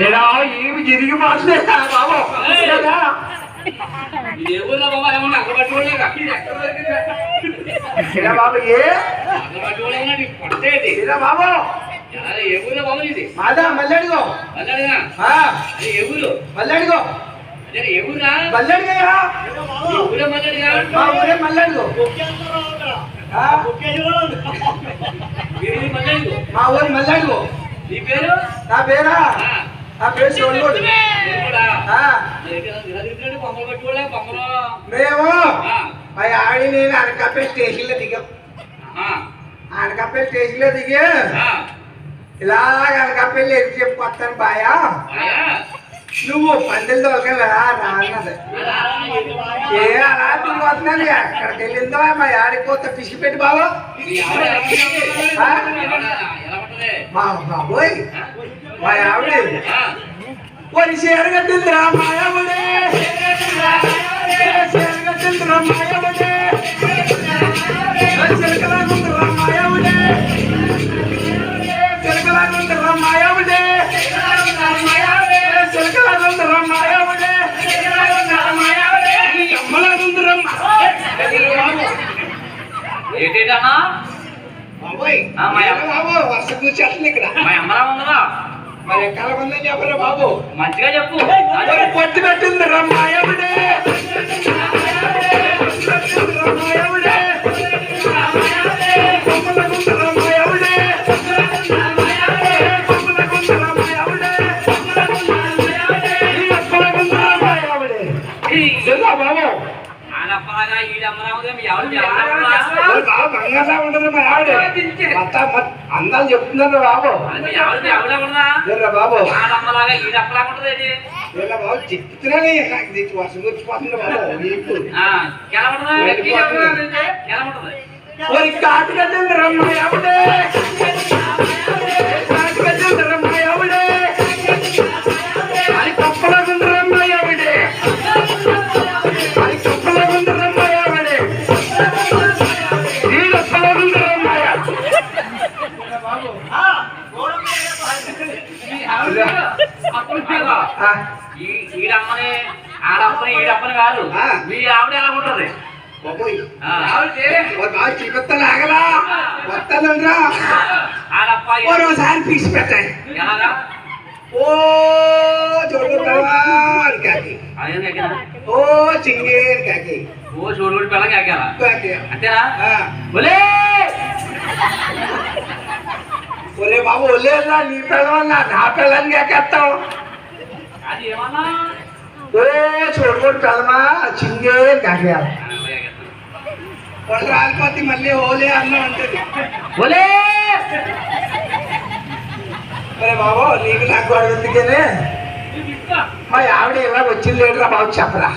ఇలా ఏమి జరిగి మాట్లాడే బాబు బాబా ఏ బాబు మాదా మళ్ళీ అడిగయ్యా ఈ ఊరే మళ్ళా మా ఊరే మళ్ళీ అడిగో ఆ, వీరి మళ్ళా మా ఊరు మళ్ళీ అడిగో నీ పేరు నా పేరా ఆ, పేరు మేము? ఆ, ఆడి నేను అనకాపల్లి స్టేషన్లో దిగాం. ఆ, అనకాపల్లి స్టేషన్లో దిగి. ఇలాగ అనకాపల్లి ఎదురు చెప్పుకొస్తాను బాయా. నువ్వు పందిరి దొరకలే రాన్నది ఏ అలా తిరిగి వస్తున్నాను ఎక్కడికి వెళ్ళిందో మా ఆడిపోతే పిసికి పెట్టి బాబు బాబోయ్? మా ఆవిడ ఒరి చీర కట్టిందిరా మాయావుడే చీర కట్టిందిరా మాయావుడే చిలకలాగుందిరా మాయావుడే చిలకలాగుందిరా మాయావుడే చిలకలాగుందిరా మాయావుడే ఏంటేటన్నా మా అమ్మ. బాబు వర్ష కూర్చేస్తుంది ఇక్కడ. మా అమ్మలా ఉందా మరి ఎక్కడ ఉందని చెప్పరా బాబు? మంచిగా చెప్పు. పొట్టి పెట్టిందిరా మాయావుడే పెట్టిందిరా బంగారా ఉండదు మా ఆవిడ అందాలు చెప్తున్నారు బాబు బాబు బాబు చెప్తున్నానే నాకు వర్షం వచ్చిపోతుంది బాబు కాటు కట్టింది రమ్మ ఈడమ్మని ఆడప్పని ఈడప్పని కాదు. మీ ఆవిడ ఎలా ఉంటుంది? ఆడప్ప ఈ- మరోసారి పీసి పెట్టాయి ఓ చూడుకుంటావా కాకి. ఓ చింగేరు కాకి. ఓ చూడు పిల్లకి ఎక్కాలా కాకి. అంతేనా. ఒలే! ఒరే బాబు ఒలేదురా నీ పిల్లవల్ల నా పిల్లని ఎక్కేస్తావు అది ఏమన్నా? ఓ చూడుకోండి పిల్లమా చింగేరు కాకి వాళ్ళు రాలిపోతే మళ్ళీ ఓలే అన్న ఉంటుంది ఒలే ఒరే బాబు నీకు నాకు గొడవ ఎందుకనే? మా ఆవిడ ఇలా వచ్చింది లేదురా బాబు చెప్పరా?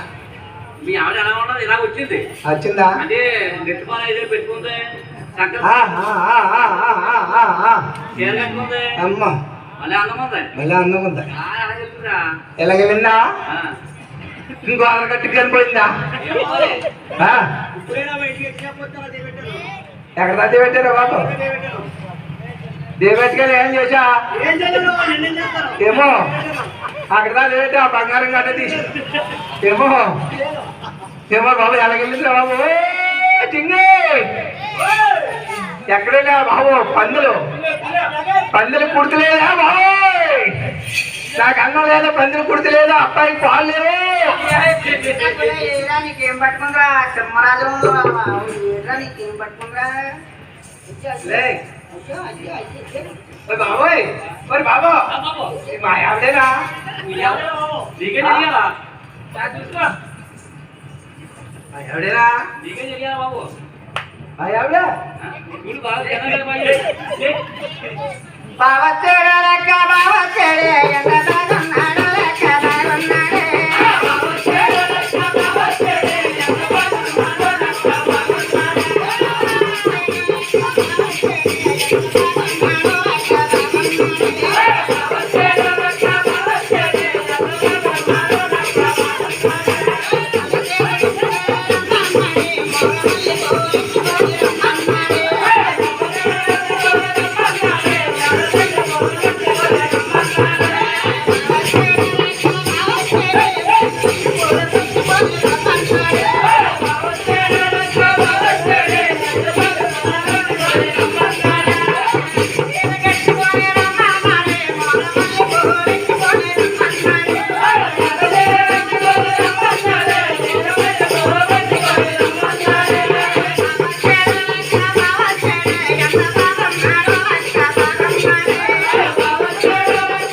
మీ ఆవిడ ఎలా ఉండదు ఇలా వచ్చింది. వచ్చిందా? అంటే నెట్టుకొని అయితే పెట్టుకుంది చక్కగా ఆ, ఆ, ఆ, ఆ, ఆ, ఆ, ఆ, ఆ. చీర కట్టుకుంది అమ్మ. మళ్ళీ అందం ఉంది? ఎలాగ. ఇంకో అరగట్టు కనిపోయిందా? ఎక్కడ దద్ది పెట్టారా బాబు? దేవెట్టుకొని ఏం చేశా? ఏమో. అక్కడ ఏంటి ఆ బంగారం గడ్డ తీసి. ఏమో. ఏమో బాబు ఎలాగెళ్ళిందిరా బాబు? టింగి. ఎక్కడైనా బాబు? పందులు. పందులు కుడతలేదా బాబు నాకు అన్నం లేదా పందులు కుడతలేదా అబ్బాయికి పాలు లేవు. ఏరా నీకేం పట్టుకుందిరా సింహరాజు ఏరా నీకేం పట్టుకుందిరా లే. ఓయ్ బాబోయ్ మరి బాబు. ఆ, బాబు ఈ మా ఆవిడేనా? మీ ఆవిడ నీకే తెలియాలా చా చూసుకో మా ఆవిడేనా? నీకే తెలియాలా బాబు మా ఆవిడ? பவச்சடலக்க பவச்சடே என்ற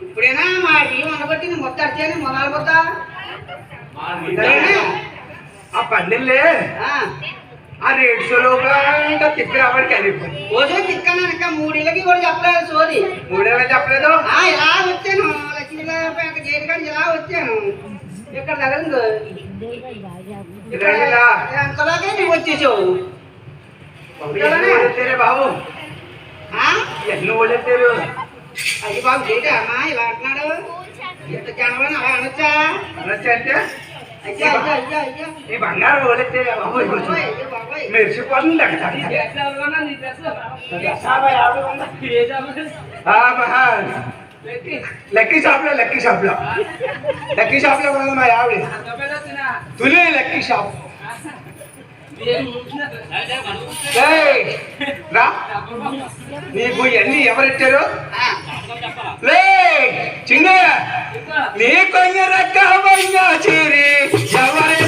ఇప్పుడేనా మా బియ్యం అనబట్టి నువ్వు మొత్తం అడిచాను మొదలు పోతా. ఆ పందెంలే ఆ, రేటు షోలోగా ఇంకా తిప్పి రావడానికి వెళ్ళిపోయింది రోజు తిక్కాను ఇంకా మూడిళ్ళకి కూడా చెప్పలేదు సోది. మూడేళ్ళ చెప్పలేదు? ఇలా వచ్చాను? లక్ష్మీపేట గేట్ కానీ ఇలా వచ్చాను? ఇక్కడ తగలిందో. అంతలాగే నువ్వు వచ్చేసావు. బాబు, ఎన్ని ఓడెత్తారే అది బాబు గేట్ అమ్మా ఇలా అంటున్నాడు. ఎంత జనమని అలా అనొచ్చా? అనొచ్చు అంటే? అయ్యా అయ్యా అయ్యా. అయ్యా ఈ బంగారం. మెరిసిపోతుంది లక్కీ షాప్లో లక్కీ. షాప్లో లక్కీ షాప్లో కొన్నది మా ఆవిడ. తులే లక్కీ షాప్. రా. నీకు ఇవన్నీ ఎవరెట్టారు? లే చిన్న నీ కొంగ రక్క చీరి? ఎవరెట్టారు